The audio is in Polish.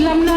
dla